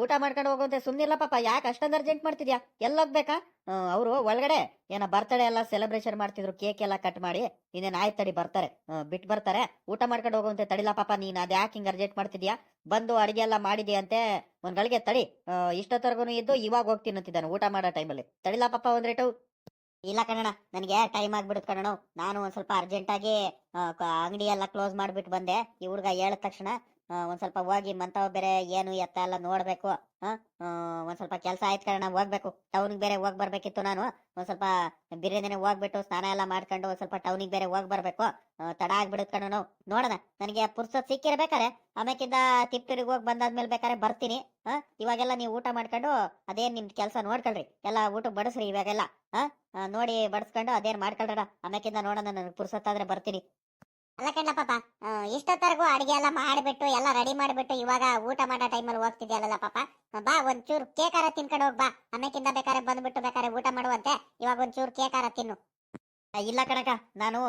ಊಟ ಮಾಡ್ಕೊಂಡು ಹೋಗುವಂತೆ ಸುಮ್ನಿಲ್ಲ ಪಾಪ, ಯಾಕೆ ಅಷ್ಟೊಂದು ಅರ್ಜೆಂಟ್ ಮಾಡ್ತಿದ್ಯಾ? ಎಲ್ಲೋಗ್ಬೇಕಾ? ಅವರು ಒಳಗಡೆ ಏನೋ ಬರ್ತಡೆ ಎಲ್ಲ ಸೆಲೆಬ್ರೇಷನ್ ಮಾಡ್ತಿದ್ರು ಕೇಕ್ ಎಲ್ಲ ಕಟ್ ಮಾಡಿ, ಇನ್ನೇನು ಆಯ್ತು ತಡಿ ಬರ್ತಾರೆ. ಬಿಟ್ಟು ಬರ್ತಾರೆ. ಊಟ ಮಾಡ್ಕೊಂಡು ಹೋಗುವಂತೆ ತಡಿಲ್ಲ ಪಾಪ, ನೀನು ಅದು ಯಾಕೆ ಹಿಂಗೆ ಅರ್ಜೆಂಟ್ ಮಾಡ್ತಿದ್ಯಾ? ಬಂದು ಅಡಿಗೆ ಎಲ್ಲ ಮಾಡಿದ್ಯಂತೆ ಒಂದು ಗಳಿಗೆ ತಡಿ. ಇಷ್ಟೊತ್ತರ್ಗು ಇದ್ದು ಇವಾಗ ಹೋಗ್ತೀನಿ ಅಂತಿದ್ದಾನೆ, ಊಟ ಮಾಡೋ ಟೈಮಲ್ಲಿ. ತಡಿಲ್ಲ ಪಾಪ ಒಂದು ರೇಟು ಇಲ್ಲ ಕಣಣ್ಣ, ನನಗೆ ಟೈಮ್ ಆಗ್ಬಿಡುತ್ತೆ ಕಣಣ್ಣ. ನಾನು ಒಂದು ಸ್ವಲ್ಪ ಅರ್ಜೆಂಟಾಗಿ ಅಂಗಡಿ ಎಲ್ಲ ಕ್ಲೋಸ್ ಮಾಡಿಬಿಟ್ಟು ಬಂದೆ. ಈ ಹುಡುಗ ಹೇಳಿದ ತಕ್ಷಣ ಒಂದ್ ಸ್ವಲ್ಪ ಹೋಗಿ ಮಂತಾವ್ ಬೇರೆ ಏನು ಎತ್ತ ಎಲ್ಲ ನೋಡ್ಬೇಕು. ಒಂದ್ ಸ್ವಲ್ಪ ಕೆಲಸ ಆಯ್ತು ಕಣ ಹೋಗ್ಬೇಕು. ಟೌನ್ಗೆ ಬೇರೆ ಹೋಗ್ ಬರ್ಬೇಕಿತ್ತು ನಾನು. ಒಂದ್ ಸ್ವಲ್ಪ ಬಿರಿಯಾನಿನೇ ಹೋಗ್ಬಿಟ್ಟು ಸ್ನಾನ ಎಲ್ಲ ಮಾಡ್ಕೊಂಡು ಒಂದ್ ಸ್ವಲ್ಪ ಟೌನಿಗೆ ಬೇರೆ ಹೋಗ್ ಬರ್ಬೇಕು. ತಡ ಆಗ್ಬಿಡುತ್ತೆ ಕಣ ನೋಡೋಣ, ನನಗೆ ಪುರ್ಸತ್ ಸಿಕ್ಕಿರ್ಬೇಕಾರೆ ಆಮೇಕಿಂದ ತಿಪ್ಟೂರಿಗೆ ಹೋಗಿ ಬಂದಾದ್ಮೇಲೆ ಬೇಕಾದ್ರೆ ಬರ್ತೀನಿ. ಇವಾಗೆಲ್ಲ ನೀವು ಊಟ ಮಾಡ್ಕೊಂಡು ಅದೇನ್ ನಿಮ್ ಕೆಲಸ ನೋಡ್ಕೊಳ್ರಿ. ಎಲ್ಲ ಊಟ ಬಡಿಸ್ರಿ ಇವಾಗೆಲ್ಲ. ನೋಡಿ ಬಡಿಸ್ಕೊಂಡು ಅದೇನ್ ಮಾಡ್ಕೊಳ್ರ ಆಮೇಕಿಂದ ನೋಡೋಣ, ನನಗೆ ಪುರ್ಸತ್ತಾದ್ರೆ ಬರ್ತೀನಿ. ಅಲ್ಲ ಕಣ್ಣ ಪಾಪ. ಇಷ್ಟೊತ್ತರೆಗೂ ಅಡಿಗೆ ಎಲ್ಲ ಮಾಡಿಬಿಟ್ಟು, ಎಲ್ಲ ರೆಡಿ ಮಾಡಿಬಿಟ್ಟು ಇವಾಗ ಊಟ ಮಾಡೋ ಟೈಮಲ್ಲಿ ಹೋಗ್ತಿದ್ಯಲ್ಲ ಪಾಪ. ಬಾ ಒಂಚೂರು ಕೇಕಾರ ತಿನ್ಕೊಂಡು ಹೋಗ್ ಬಾ. ಬೇಕಾದ್ರೆ ಬಂದ್ಬಿಟ್ಟು ಬೇಕಾದ್ರೆ ಊಟ ಮಾಡುವಂತೆ. ಇವಾಗ ಒಂಚೂರು ಕೇಕಾರ ತಿನ್ನು. ಇಲ್ಲ ಕಣಕ. ನಾನು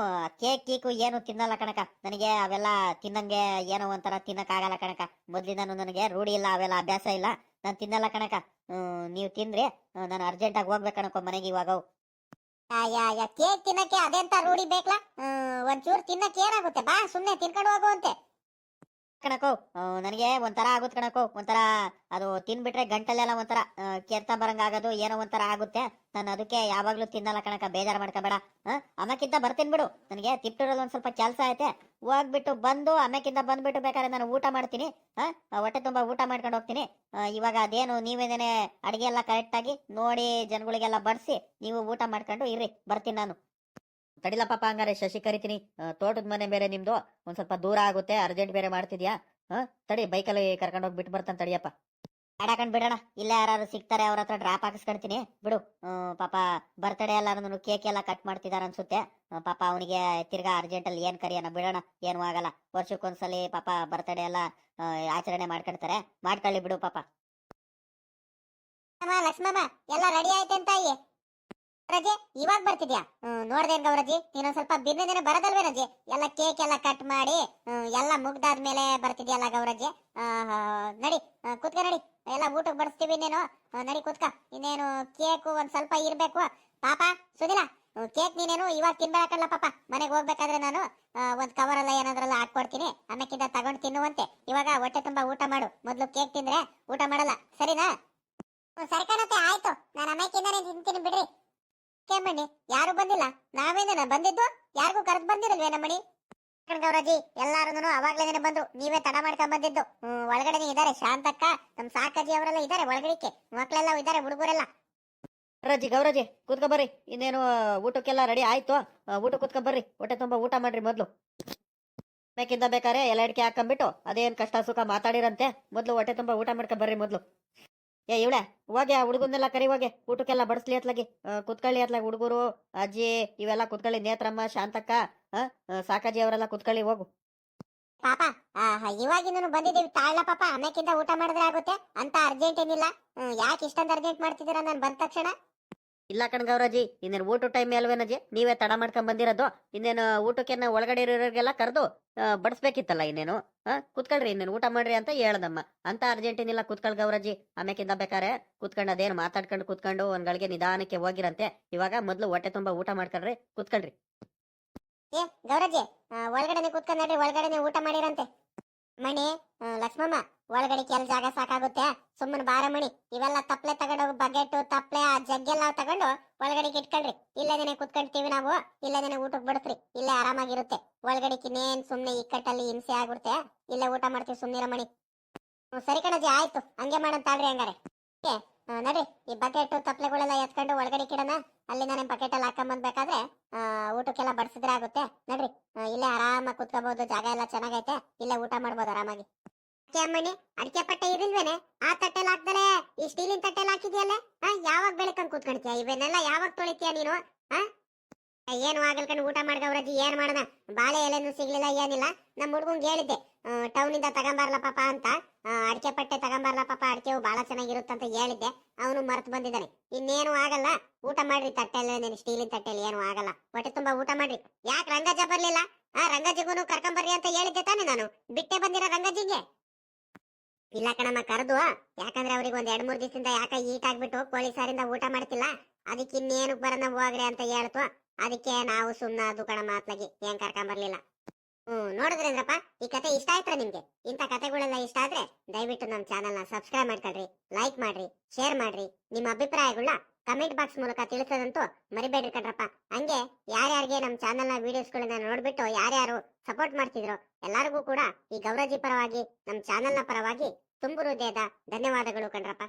ಕೇಕ್ ಕೀಕು ಏನು ತಿನ್ನಲ್ಲ ಕಣಕ. ನನಗೆ ಅವೆಲ್ಲ ತಿನ್ನಂಗೆ ಏನೋ ಒಂಥರ ತಿನ್ನಕ್ಕಾಗಲ್ಲ ಕಣಕ. ಮೊದ್ಲಿಂದನು ನನಗೆ ರೂಢಿ ಇಲ್ಲ, ಅವೆಲ್ಲ ಅಭ್ಯಾಸ ಇಲ್ಲ. ನಾನು ತಿನ್ನಲ್ಲ ಕಣಕ. ನೀವು ತಿಂದ್ರಿ ನಾನು ಅರ್ಜೆಂಟಾಗಿ ಹೋಗ್ಬೇಕು ಕಣಕ ಮನೆಗೆ ಇವಾಗ. ಕೇಕ್ ತಿನ್ನಕ್ಕೆ ಅದೆಂತ ರೂಢಿ ಬೇಕಲ್ಲ ಒಂಚೂರು ತಿನ್ನಕ್ಕೆ ಏನಾಗುತ್ತೆ? ಬಾ ಸುಮ್ನೆ ತಿನ್ಕೊಂಡು ಹೋಗುವಂತೆ. ಕಣಕೋ ನನಗೆ ಒಂಥರ ಆಗುತ್ತೆ ಕಣಕೋ, ಒಂಥರ ಅದು ತಿನ್ಬಿಟ್ರೆ ಗಂಟಲೆಲ್ಲ ಒಂಥರ ಕೆರ್ತ ಬರಂಗ ಆಗೋದು, ಏನೋ ಒಂಥರ ಆಗುತ್ತೆ. ನಾನು ಅದಕ್ಕೆ ಯಾವಾಗ್ಲೂ ತಿನ್ನಲ್ಲ ಕಣಕ, ಬೇಜಾರು ಮಾಡ್ಕೋಬೇಡ. ಆಮೇಕಿಂತ ಬರ್ತೀನಿ ಬಿಡು. ನನಗೆ ತಿಪ್ಟೂರಲ್ಲಿ ಒಂದು ಸ್ವಲ್ಪ ಕೆಲಸ ಐತೆ. ಹೋಗ್ಬಿಟ್ಟು ಬಂದು ಆಮೇಕಿಂದ ಬಂದ್ಬಿಟ್ಟು ಬೇಕಾದ್ರೆ ನಾನು ಊಟ ಮಾಡ್ತೀನಿ. ಹೊಟ್ಟೆ ತುಂಬಾ ಊಟ ಮಾಡ್ಕೊಂಡು ಹೋಗ್ತೀನಿ. ಇವಾಗ ಅದೇನು ನೀವೇನೇ ಅಡಿಗೆ ಎಲ್ಲ ಕರೆಕ್ಟಾಗಿ ನೋಡಿ ಜನಗಳಿಗೆಲ್ಲ ಬಡಿಸಿ, ನೀವು ಊಟ ಮಾಡ್ಕೊಂಡು ಇರ್ರಿ, ಬರ್ತೀನಿ ನಾನು. ತಡಿಲ ಪಾಪ ಹಂಗಾರೆ ಶಶಿ ಕರಿತೀನಿ. ತೋಟದ ಮನೆ ಬೇರೆ ನಿಮ್ದು. ಒಂದ್ ಸ್ವಲ್ಪ ದೂರ ಆಗುತ್ತೆ. ಅರ್ಜೆಂಟ್ ಬೇರೆ ಮಾಡ್ತಿದ್ಯಾ? ಹಾ ತಡಿ ಬೈಕಲ್ಲಿ ಕರ್ಕೊಂಡು ಹೋಗಿ ಬಿಟ್ಟು ಬರ್ತಾನೆ ತಡಿಯಪ್ಪ. ಆಡಕಂಡ್ ಬಿಡೋಣ. ಇಲ್ಲ ಯಾರು ಸಿಗ್ತಾರೆ ಅವ್ರ ಹತ್ರ ಡ್ರಾಪ್ ಹಾಕಿಸ್ಕೊಂತೀನಿ. ಬಿಡು. ಪಾಪ ಬರ್ತಡೇ ಎಲ್ಲ ಕೇಕ್ ಎಲ್ಲ ಕಟ್ ಮಾಡ್ತಿದಾರ ಅನ್ಸುತ್ತೆ. ಪಾಪ ಅವನಿಗೆ ತಿರ್ಗಾ ಅರ್ಜೆಂಟ್ ಅಲ್ಲಿ ಏನ್ ಕರಿಯೋಣ? ಬಿಡೋಣ. ಏನು ಆಗಲ್ಲ. ವರ್ಷಕ್ಕೊಂದ್ಸಲಿ ಪಾಪ ಬರ್ತಡೇ ಎಲ್ಲ ಆಚರಣೆ ಮಾಡ್ಕೊಳ್ತಾರೆ ಮಾಡ್ಕೊಳ್ಳಿ ಬಿಡು ಪಾಪ. ಲಕ್ಷ್ಮಮ್ಮ ಎಲ್ಲ ರೆಡಿ ಆಯ್ತೆ ಅಂತ ಅಯ್ಯೆ ರಜೆ ಇವಾಗ ಬರ್ತಿದ್ಯಾ? ನೋಡ್ದೇನ್ ಗೌರಜಿ ನೀನೊಂದ್ ಸ್ವಲ್ಪ ಬಿನ್ನದೇನೆ ಬರದಲ್ವೇ ರಜೆ? ಎಲ್ಲ ಕೇಕ್ ಎಲ್ಲ ಕಟ್ ಮಾಡಿ ಎಲ್ಲ ಮುಗ್ದಾದ್ಮೇಲೆ ಬರ್ತಿದ್ಯಲ್ಲ ಆ, ನಡಿ ಕೂತ್ಕ ನಡಿ. ಎಲ್ಲ ಊಟಕ್ಕೆ ಬಡಿಸ್ತೀವಿ ಇನ್ನೇನು. ನಡಿ ಕುತ್ಕ. ಇನ್ನೇನು ಕೇಕು ಒಂದ್ ಸ್ವಲ್ಪ ಇರ್ಬೇಕು. ಪಾಪ ಸುನಿಲ ಕೇಕ್ ನೀನೇನು ಇವಾಗ ತಿನ್ಬೇಕಲ್ಲ ಪಾಪ. ಮನೆಗೆ ಹೋಗ್ಬೇಕಾದ್ರೆ ನಾನು ಒಂದ್ ಕವರ್ ಎಲ್ಲ ಏನಾದ್ರಲ್ಲ ಹಾಕೊಡ್ತೀನಿ ಅನ್ನಕ್ಕಿಂತ ತಗೊಂಡ್ ತಿನ್ನುವಂತೆ. ಇವಾಗ ಹೊಟ್ಟೆ ತುಂಬಾ ಊಟ ಮಾಡು. ಮೊದ್ಲು ಕೇಕ್ ತಿಂದ್ರೆ ಊಟ ಮಾಡಲ್ಲ. ಸರಿನಾ? ಸರಿ ಕಣತೆ ಆಯ್ತು. ನಾನು ಅಮೇಕಿಂದಾನೆ ತಿಂತೀನಿ ಬಿಡ್ರಿ. ಕೇಮಣ್ಣಿ ಯಾರು ಬಂದಿಲ್ಲ. ನಾವೇನ ಬಂದಿದ್ದು? ಯಾರಿಗೂ ಕರೆದು ಬಂದಿರಲ್ವೇ ನಮ್ಮಣಿ? ಗೌರಜಿ ಎಲ್ಲಾರು ಅವಾಗ್ಲೇನೆ ಬಂದ್ರು. ನೀವೇ ತಡ ಮಾಡ್ಕೊಂಡ್ ಬಂದಿದ್ದು. ಹ್ಮ್, ಒಳಗಡೆನೆ ಇದಾರೆ. ಶಾಂತಕ್ಕ ನಮ್ ಸಾಕಜ್ಜಿ ಅವರೆಲ್ಲ ಇದಾರೆ ಒಳಗಡಿಕೆ ಮಕ್ಳೆಲ್ಲ ಇದಾರೆ ಹುಡುಗರೆಲ್ಲ. ರಜಿ ಗೌರಜಿ ಕುತ್ಕೊ ಬರ್ರಿ. ಇನ್ನೇನು ಊಟಕ್ಕೆಲ್ಲ ರೆಡಿ ಆಯ್ತು. ಊಟ ಕುತ್ಕೊ ಬರ್ರಿ. ಹೊಟ್ಟೆ ತುಂಬಾ ಊಟ ಮಾಡ್ರಿ ಮೊದ್ಲು. ಬೇಕಿಂದ ಬೇಕಾರೆ ಎಲ್ಲ ಅಡಿಕೆ ಹಾಕೊಂಡ್ಬಿಟ್ಟು ಅದೇನ್ ಕಷ್ಟ ಸುಖ ಮಾತಾಡಿರಂತೆ. ಮೊದ್ಲು ಹೊಟ್ಟೆ ತುಂಬಾ ಊಟ ಮಾಡ್ಕೊಂಡ್ ಬರ್ರಿ ಮೊದ್ಲು. ಏ, ಇವಳೆ, ಹೋಗಿ ಹುಡುಗನ್ನೆಲ್ಲ ಕರಿ, ಹೋಗಿ. ಊಟಕ್ಕೆಲ್ಲ ಬಡಿಸ್ಲಿ ಅತ್ಲಾಗಿ. ಕುತ್ಕೊಳ್ಳಿ ಅತ್ಲಾಗಿ ಹುಡುಗರು, ಅಜ್ಜಿ, ಇವೆಲ್ಲ ಕುತ್ಕೊಳ್ಳಿ. ನೇತ್ರಮ್ಮ, ಶಾಂತಕ್ಕ ಸಾಕಾಜಿ ಅವರೆಲ್ಲ ಕುತ್ಕೊಳ್ಳಿ, ಹೋಗು. ಪಾಪ ಇವಾಗಿಂದನು ಬಂದಿದ್ದೀವಿ ತಾಳ ಪಾಪ. ಆಮೇಕಿಂದ ಊಟ ಮಾಡಿದ್ರೆ ಆಗುತ್ತೆ. ಅಂತ ಅರ್ಜೆಂಟ್ ಏನಿಲ್ಲ. ಯಾಕೆ ಇಷ್ಟೊಂದು ಅರ್ಜೆಂಟ್ ಮಾಡ್ತಿದ್ದೀರಾ? ನಾನು ಬಂದ ತಕ್ಷಣ. ಇಲ್ಲ ಕಣ್ ಗೌರಜಿ ಇನ್ನೇನು ಊಟ ಟೈಮ್ ಅಲ್ವೇನಜ್ಜಿ? ನೀವೇ ತಡ ಮಾಡ್ಕೊಂಡ್ ಬಂದಿರೋದು, ಇನ್ನೇನು ಊಟಕ್ಕೆ ಒಳಗಡೆ ಇರೋರಿಗೆಲ್ಲ ಕರೆದು ಬಡಿಸ್ಬೇಕಿತ್ತಲ್ಲ ಇನ್ನೇನು? ಕುತ್ಕೊಳ್ರಿ, ಇನ್ನೇನು ಊಟ ಮಾಡ್ರಿ ಅಂತ ಹೇಳ್ದಮ್ಮ. ಅಂತ ಅರ್ಜೆಂಟಿನಿಲ್ಲ ಕುತ್ಕೊಳ್ ಗೌರಜಿ ಆಮೇಕಿಂದ ಬೇಕಾರೆ ಕುತ್ಕೊಂಡು ಅದೇನು ಮಾತಾಡ್ಕೊಂಡು ಕುತ್ಕೊಂಡು ಒಂದ್ ಗಳಿಗೆ ನಿಧಾನಕ್ಕೆ ಹೋಗಿರಂತೆ. ಇವಾಗ ಮೊದ್ಲು ಹೊಟ್ಟೆ ತುಂಬಾ ಊಟ ಮಾಡ್ಕೊಳ್ರಿ, ಕುತ್ಕೊಳ್ರಿ. ಕೂತ್ಕೊಂಡ್ ಒಳಗಡೆನೆ ಊಟ ಮಾಡಿರಂತೆ. ಮಣಿ ಲಕ್ಷ್ಮಮ್ಮ, ಒಳಗಡೆ ಕೆಲ ಜಾಗ ಸಾಕಾಗುತ್ತೆ. ಸುಮ್ಮನೆ ಬಾರ ಮಣಿ, ಇವೆಲ್ಲ ತಪ್ಲೆ ತಗೊಂಡು ಬಗೆಟ್ಟು, ತಪ್ಲೆ, ಆ ಜಗ್ಗೆಲ್ಲ ತಗೊಂಡು ಒಳಗಡೆಗೆ ಇಟ್ಕೊಳ್ರಿ ಇಲ್ಲದೇನೆ ಕುತ್ಕೊಂತೀವಿ ನಾವು, ಇಲ್ಲದೇನೆ ಊಟಕ್ಕೆ ಬಿಡ್ತ್ರಿ ಇಲ್ಲೇ ಆರಾಮಾಗಿರುತ್ತೆ. ಒಳಗಡೆ ಇನ್ನೇನ್ ಸುಮ್ನೆ ಇಕ್ಕಟ್ಟಲ್ಲಿ ಹಿಂಸೆ ಆಗ್ಬಿಡುತ್ತೆ, ಇಲ್ಲೇ ಊಟ ಮಾಡ್ತೀವಿ ಸುಮ್ನಿರ ಮಣಿ. ಸರಿ ಕಣಜಿ, ಆಯ್ತು. ಹಂಗೆ ಮಾಡಂತಾಳ್ರಿ ಹಂಗಾರೆ. ನಡ್ರಿ ಈ ಬಕೆಟ್ ತಪ್ಪಲೆಗಳೆಲ್ಲ ಎತ್ಕೊಂಡು ಒಳಗಡೆ ಕಿಡೋಣ ಅಲ್ಲಿ ನಾನು ಹಾಕೊಂಬಂದ್ಬೇಕಾದ್ರೆ ಆ, ಊಟಕ್ಕೆಲ್ಲ ಬಡಿಸಿದ್ರೆ ಆಗುತ್ತೆ. ನಡ್ರಿ ಇಲ್ಲೇ ಆರಾಮಾಗಿ ಕುತ್ಕೋಬಹುದು ಜಾಗ ಎಲ್ಲ ಚೆನ್ನಾಗೈತೆ. ಇಲ್ಲೇ ಊಟ ಮಾಡ್ಬೋದು ಆರಾಮಾಗಿ. ಅಡಿಕೆ ಅಮ್ಮಣ್ಣಿ ಅಡಿಕೆ ಪಟ್ಟೆ ಇರಿಲ್ವೇನೆ ಆ ತಟ್ಟೆಲ್ ಹಾಕ್ದಲೆ ಈ ಸ್ಟೀಲಿನ ತಟ್ಟೆಲ್ ಹಾಕಿದ್ಯಲ್ಲ? ಯಾವಾಗ ಬೆಳಕಂಗ್ ಕೂತ್ಕೊಳ್ತೀಯ ಇವನ್ನೆಲ್ಲ ಯಾವಾಗ ತೊಳಿತೀಯ ನೀನು? ಏನು ಆಗಲ್ಕಂಡು ಊಟ ಮಾಡ್ಗವ್ರಜ್ಜಿ ಏನ್ ಮಾಡನ ಬಾಳೆ ಎಲೆನೂ ಸಿಗ್ಲಿಲ್ಲ, ಏನಿಲ್ಲ. ನಮ್ಮ ಹುಡುಗಂಗೆ ಹೇಳಿದ್ದೆ ಟೌನ್ ಇಂದ ತಗೊಂಬಾರ್ಲ ಪಾಪ ಅಂತ. ಅಡಿಕೆ ಪಟ್ಟೆ ತಗೊಂಬಾರ್ಲ ಪಾಪ ಅಡಿಕೆವು ಬಹಳ ಚೆನ್ನಾಗಿರುತ್ತಂತ ಹೇಳಿದ್ದೆ. ಅವನು ಮರ್ತು ಬಂದಿದ್ದಾನೆ ಇನ್ನೇನು ಆಗಲ್ಲ. ಊಟ ಮಾಡ್ರಿ ತಟ್ಟೆಲ್ಲ ನೀನು ಸ್ಟೀಲಿನ ತಟ್ಟೆಲಿ, ಏನು ಆಗಲ್ಲ. ಹೊಟ್ಟೆ ತುಂಬಾ ಊಟ ಮಾಡ್ರಿ. ಯಾಕೆ ರಂಗಜ್ಜ ಬರ್ಲಿಲ್ಲ? ಆ ರಂಗಜ್ಜಿಗೂ ಕರ್ಕೊಂಬರ್ರಿ ಅಂತ ಹೇಳಿದ್ದೆ ತಾನೆ ನಾನು. ಬಿಟ್ಟೆ ಬಂದಿರೋ ರಂಗಜ್ಜಿಗೆ. ಇಲ್ಲ ಕಣಮ್ಮ, ಕರೆದು. ಯಾಕಂದ್ರೆ ಅವ್ರಿಗೆ ಒಂದ್ ಎರಡ್ ಮೂರ್ ದಿವಸದಿಂದ ಯಾಕ ಈಟ್ ಆಗ್ಬಿಟ್ಟು ಕೋಳಿ ಸಾರಿಂದ ಊಟ ಮಾಡ್ತಿಲ್ಲ? ಅದಕ್ಕೆ ಇನ್ನೇನು ಬರೋಣ ಹೋಗ್ರಿ ಅಂತ ಹೇಳ್ತು. ಅದಕ್ಕೆ ನಾವು ಸುಮ್ಮನ ದುಕಣ ಅತ್ಲಾಗಿ ಏನ್ ಕರ್ಕೊಂಬರ್ಲಿಲ್ಲ ಹ್ಮ್ ನೋಡಿದ್ರೇಂದ್ರಪ್ಪ ಈ ಕತೆ ಇಷ್ಟ ಆಯ್ತಾ ನಿಮ್ಗೆ? ಇಂಥ ಕತೆಗಳೆಲ್ಲ ಇಷ್ಟ ಆದ್ರೆ ದಯವಿಟ್ಟು ನಮ್ಮ ಚಾನೆಲ್ನ ಸಬ್ಸ್ಕ್ರೈಬ್ ಮಾಡ್ಕೊಳ್ರಿ, ಲೈಕ್ ಮಾಡ್ರಿ, ಶೇರ್ ಮಾಡ್ರಿ. ನಿಮ್ಮ ಅಭಿಪ್ರಾಯಗಳನ್ನ ಕಮೆಂಟ್ ಬಾಕ್ಸ್ ಮೂಲಕ ತಿಳಿಸೋದಂತೂ ಮರಿಬೇಡ್ರಿ ಕಣ್ರಪ್ಪ. ಹಂಗೆ ಯಾರ್ಯಾರಿಗೆ ನಮ್ಮ ಚಾನೆಲ್ನ ವಿಡಿಯೋಸ್ಗಳನ್ನ ನೋಡ್ಬಿಟ್ಟು ಯಾರ್ಯಾರು ಸಪೋರ್ಟ್ ಮಾಡ್ತಿದ್ರು ಎಲ್ಲರಿಗೂ ಕೂಡ ಈ ಗೌರಜಿ ಪರವಾಗಿ ನಮ್ಮ ಚಾನೆಲ್ನ ಪರವಾಗಿ ತುಂಬು ಹೃದಯದ ಧನ್ಯವಾದಗಳು ಕಣ್ರಪ್ಪ.